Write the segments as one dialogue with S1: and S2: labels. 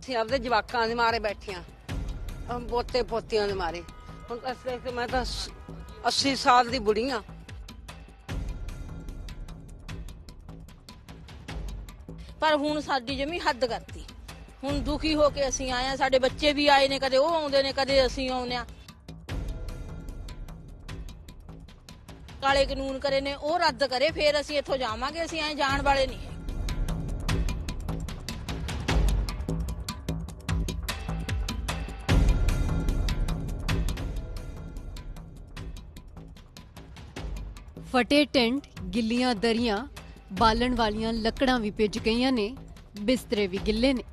S1: ਅਸੀਂ ਆਪਦੇ ਜਵਾਕਾਂ ਦੇ ਮਾਰੇ ਬੈਠੀਆਂ। ਆ ਪੋਤੇ ਪੋਤੀਆਂ ਦੇ ਮਾਰੇ। ਹੁਣ ਅਸਲੇ ਤੇ ਮੈਂ ਤਾਂ 80 ਸਾਲ ਦੀ ਬੁੜੀ ਆ।
S2: ਪਰ ਹੁਣ ਸਾਡੀ ਜਮੀ ਹੱਦ ਕਰਤੀ। ਹੁਣ ਦੁਖੀ ਹੋ ਕੇ ਅਸੀਂ ਆਏ ਆ। ਸਾਡੇ ਬੱਚੇ ਵੀ ਆਏ ਨੇ ਕਦੇ, ਉਹ ਆਉਂਦੇ ਨੇ, ਕਦੇ ਅਸੀਂ ਆਉਂਦੇ ਆ। ਕਾਲੇ ਕਾਨੂੰਨ ਕਰੇ ਨੇ, ਉਹ ਰੱਦ ਕਰੇ, ਫੇਰ ਅਸੀਂ ਇੱਥੋਂ ਜਾਵਾਂਗੇ। ਅਸੀਂ ਐ ਜਾਣ ਵਾਲੇ ਨਹੀਂ
S3: ਫਟੇ ਟੈਂਟ ਗਿੱਲੀਆਂ ਦਰੀਆਂ, ਬਾਲਣ ਵਾਲੀਆਂ ਲੱਕੜਾਂ ਵੀ ਭਿੱਜ ਗਈਆਂ ਨੇ, ਬਿਸਤਰੇ ਵੀ ਗਿੱਲੇ ਨੇ।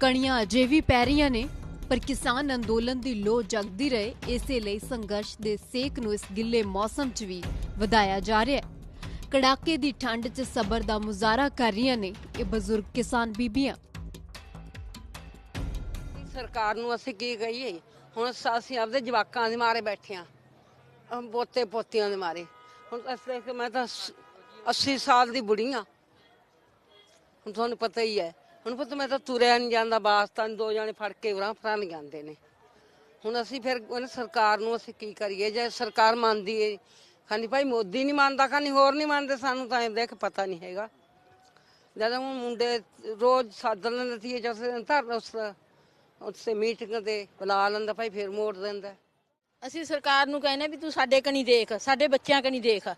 S3: ਕਣੀਆਂ ਅਜੇ ਵੀ ਪੈ ਰਹੀਆਂ ਨੇ, ਪਰ ਕਿਸਾਨ ਅੰਦੋਲਨ ਦੀ ਲੋ ਜਗਦੀ ਰਹੇ, ਇਸੇ ਲਈ ਸੰਘਰਸ਼ ਦੇ ਸੇਕ ਨੂੰ ਇਸ ਗਿੱਲੇ ਮੌਸਮ 'ਚ ਵੀ ਵਧਾਇਆ ਜਾ ਰਿਹਾ ਹੈ। ਕੜਾਕੇ ਦੀ ਠੰਡ 'ਚ ਸਬਰ ਦਾ ਮੁਜ਼ਾਹਰਾ ਕਰ ਰਹੀਆਂ ਨੇ ਇਹ ਬਜ਼ੁਰਗ ਕਿਸਾਨ ਬੀਬੀਆਂ।
S1: ਸਰਕਾਰ ਨੂੰ ਅਸੀਂ ਕੀ ਕਹੀਏ? ਹੁਣ ਅਸੀਂ ਆਪਦੇ ਜਵਾਕਾਂ ਦੇ ਮਾਰੇ ਬੈਠੇ ਆ ਪੋਤੇ ਪੋਤੀਆਂ ਦੇ ਮਾਰੇ। ਹੁਣ ਅਸਲੇ ਤੇ ਮੈਂ ਤਾਂ 80 ਸਾਲ ਦੀ ਬੁੜੀ ਆ ਹੁਣ ਤੁਹਾਨੂੰ ਪਤਾ ਹੀ ਹੈ। ਹੁਣ ਪੁੱਤ ਮੈਂ ਤਾਂ ਤੁਰਿਆ ਨਹੀਂ ਜਾਂਦਾ ਬਾਸਤਾਂ ਦੋ ਜਾਣੇ ਫੜ ਕੇ ਉਰਾਂ ਫਰਾਂ ਨਹੀਂ ਜਾਂਦੇ ਨੇ। ਹੁਣ ਅਸੀਂ ਫਿਰ ਉਹਨੇ ਸਰਕਾਰ ਨੂੰ ਅਸੀਂ ਕੀ ਕਰੀਏ? ਜੇ ਸਰਕਾਰ ਮੰਨਦੀ ਹੈ ਖਾਨੀ ਭਾਈ ਮੋਦੀ ਨਹੀਂ ਮੰਨਦਾ ਖਾਨੀ ਹੋਰ ਨਹੀਂ ਮੰਨਦੇ ਸਾਨੂੰ ਤਾਂ ਇਹ ਦੇਖ ਪਤਾ ਨਹੀਂ ਹੈਗਾ। ਜਦੋਂ ਹੁਣ ਮੁੰਡੇ ਰੋਜ਼ ਸੱਦ ਲੈਂਦੇ ਸੀ ਜਦੋਂ ਧਰ ਉਸ, ਉਸੇ ਮੀਟਿੰਗ ਤੇ ਬੁਲਾ ਲੈਂਦਾ ਭਾਈ ਫਿਰ ਮੋੜ ਦਿੰਦਾ।
S2: ਅਸੀਂ ਸਰਕਾਰ ਨੂੰ ਕਹਿੰਦੇ ਵੀ ਤੂੰ ਸਾਡੇ ਕਣੀ ਦੇਖ, ਸਾਡੇ ਬੱਚਿਆਂ ਕਣੀ ਦੇਖ।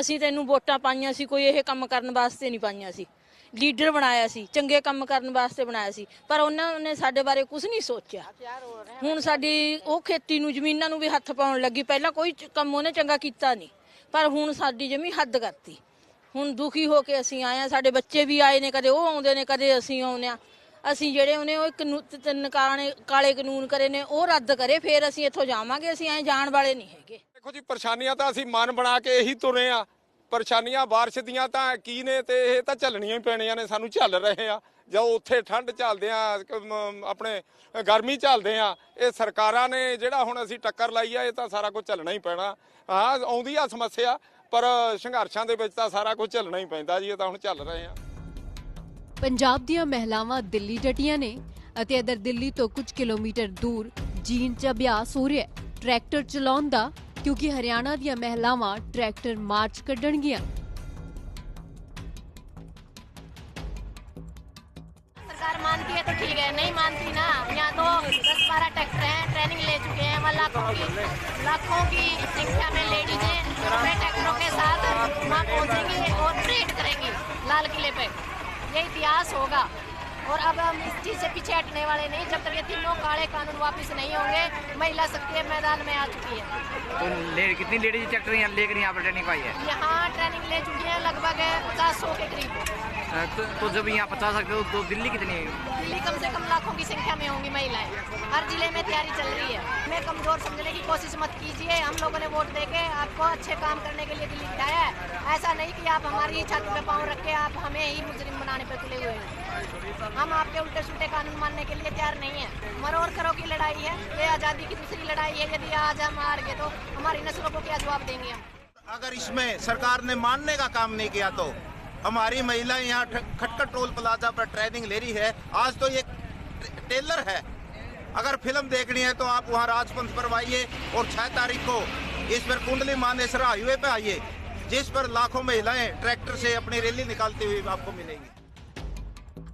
S2: ਅਸੀਂ ਤੈਨੂੰ ਵੋਟਾਂ ਪਾਈਆਂ ਸੀ, ਕੋਈ ਇਹ ਕੰਮ ਕਰਨ ਵਾਸਤੇ ਨਹੀਂ ਪਾਈਆਂ ਸੀ। ਲੀਡਰ ਬਣਾਇਆ ਸੀ, ਚੰਗੇ ਕੰਮ ਕਰਨ ਵਾਸਤੇ ਬਣਾਇਆ ਸੀ। ਪਰ ਉਹਨਾਂ ਨੇ ਸਾਡੇ ਬਾਰੇ ਕੁਝ ਨਹੀਂ ਸੋਚਿਆ। ਹੁਣ ਸਾਡੀ ਉਹ ਖੇਤੀ ਨੂੰ, ਜ਼ਮੀਨਾਂ ਨੂੰ ਵੀ ਹੱਥ ਪਾਉਣ ਲੱਗੀ। ਪਹਿਲਾਂ ਕੋਈ ਕੰਮ ਉਹਨੇ ਚੰਗਾ ਕੀਤਾ ਨਹੀਂ। ਪਰ ਹੁਣ ਸਾਡੀ ਜਮੀ ਹੱਦ ਕਰਤੀ। ਹੁਣ ਦੁਖੀ ਹੋ ਕੇ ਅਸੀਂ ਆਏ ਆ ਸਾਡੇ ਬੱਚੇ ਵੀ ਆਏ ਨੇ, ਕਦੇ ਉਹ ਆਉਂਦੇ ਨੇ, ਕਦੇ ਅਸੀਂ ਆਉਂਦੇ ਆ ਅਸੀਂ ਜਿਹੜੇ ਉਹਨੇ ਉਹ ਕਾਨੂ- ਤਿੰਨ ਕਾਲੇ ਕਾਲੇ ਕਾਨੂੰਨ ਕਰੇ ਨੇ, ਉਹ ਰੱਦ ਕਰੇ, ਫਿਰ ਅਸੀਂ ਇੱਥੋਂ ਜਾਵਾਂਗੇ, ਅਸੀਂ ਐ ਜਾਣ ਵਾਲੇ ਨਹੀਂ ਹੈਗੇ।
S4: ਦੇਖੋ ਜੀ, ਪਰੇਸ਼ਾਨੀਆਂ ਤਾਂ ਅਸੀਂ ਮਨ ਬਣਾ ਕੇ ਇਹੀ ਤੁਰੇ ਆ। ਪਰੇਸ਼ਾਨੀਆਂ ਬਾਰਿਸ਼ ਦੀਆਂ ਤਾਂ ਕੀ ਨੇ ਤੇ ਇਹ ਤਾਂ ਝੱਲਣੀਆਂ ਹੀ ਪੈਣੀਆਂ ਨੇ, ਸਾਨੂੰ ਝੱਲ ਰਹੇ ਆ। ਜਾਂ ਉੱਥੇ ਠੰਡ ਝੱਲਦੇ ਆ ਆਪਣੇ ਗਰਮੀ ਝੱਲਦੇ ਆ। ਇਹ ਸਰਕਾਰਾਂ ਨੇ ਜਿਹੜਾ ਹੁਣ ਅਸੀਂ ਟੱਕਰ ਲਾਈ ਆ, ਇਹ ਤਾਂ ਸਾਰਾ ਕੁਝ ਝੱਲਣਾ ਹੀ ਪੈਣਾ। ਹਾਂ, ਆਉਂਦੀ ਆ ਸਮੱਸਿਆ, ਪਰ ਸੰਘਰਸ਼ਾਂ ਦੇ ਵਿੱਚ ਤਾਂ ਸਾਰਾ ਕੁਝ ਝੱਲਣਾ ਹੀ ਪੈਂਦਾ ਜੀ, ਇਹ ਤਾਂ ਹੁਣ ਝੱਲ ਰਹੇ ਆ।
S3: ਪੰਜਾਬ ਦੀਆਂ ਮਹਿਲਾਵਾਂ ਦਿੱਲੀ ਡਟੀਆਂ ਨੇ ਅਤੇ ਇਧਰ ਦਿੱਲੀ ਤੋਂ ਕੁਝ ਕਿਲੋਮੀਟਰ ਦੂਰ ਜੀਨ 'ਚ ਅਭਿਆਸ ਹੋ ਰਿਹਾ ਹੈ ਟਰੈਕਟਰ ਚਲਾਉਣ ਦਾ ਕਿਉਂਕਿ ਹਰਿਆਣਾ ਦੀਆਂ ਮਹਿਲਾਵਾਂ ਟਰੈਕਟਰ ਮਾਰਚ ਕੱਢਣਗੀਆਂ
S5: सरकार मानती है तो ठीक है नहीं मानती ना यहाँ तो दस बारह ट्रैक्टर हैं ट्रेनिंग ले चुके हैं वहाँ लाखों की लाखों की संख्या में लेडीज हैं अपने ट्रैक्टरों के साथ वहाँ पहुँचेंगी और परेड करेंगी लाल किले पे ये इतिहास होगा। और अब हम इस चीज़ से पीछे हटने वाले नहीं जब तक ये तीनों काले कानून वापस नहीं होंगे महिला शक्ति मैदान में आ चुकी है।
S6: तो ले, कितनी लेडीज़ यहाँ लेकर यहाँ पर ट्रेनिंग आई है?
S5: यहाँ ट्रेनिंग ले चुकी है लगभग पचास सौ के करीब।
S6: तो, तो जब यहाँ पचास सकते हो तो दिल्ली कितनी? है
S5: दिल्ली कम से कम लाखों की संख्या में होंगी महिलाएँ। हर ज़िले में तैयारी चल रही है। हमें कमज़ोर समझने की कोशिश मत कीजिए। हम लोगों ने वोट देके आपको अच्छे काम करने के लिए दिल्ली बिठाया है। ऐसा नहीं कि आप हमारी छाती पे पाँव रख के आप हमें ही मुजरिम बनाने पे तुले हुए हैं। हम आपके उल्टे सुल्टे कानून मानने के लिए तैयार नहीं है। मरोर करो की लड़ाई है, ये आज़ादी की दूसरी लड़ाई है, यदि आज हम हार गए तो हमारी नस्लों को क्या जवाब देंगे हम?
S7: अगर इसमें सरकार ने मानने का काम नहीं किया तो? हमारी महिला यहाँ खटखट टोल प्लाजा पर ट्रेनिंग ले रही है। आज तो ये टेलर है। अगर फिल्म देखनी है तो आप वहाँ राजपंथ पर आइए और छह तारीख को इस पर कुंडली मानेसर हाईवे पे आइए जिस पर लाखों महिलाएं ट्रैक्टर से अपनी रैली निकालती हुई आपको मिलेंगी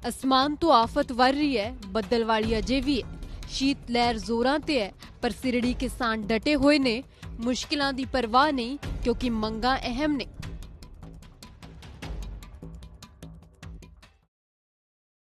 S3: ਅਸਮਾਨ ਤੋਂ ਆਫਤ ਵਰ ਰਹੀ ਹੈ ਬੱਦਲ ਵਾਲੀ ਅਜੇ ਵੀ ਹੈ ਸ਼ੀਤ ਲਹਿਰ ਜ਼ੋਰਾਂ ਤੇ ਹੈ ਪਰ ਸਿਰੜੀ ਕਿਸਾਨ ਡਟੇ ਹੋਏ ਨੇ ਮੁਸ਼ਕਿਲਾਂ ਦੀ ਪਰਵਾਹ ਨਹੀਂ ਕਿਉਂਕਿ ਮੰਗਾਂ ਅਹਿਮ ਨੇ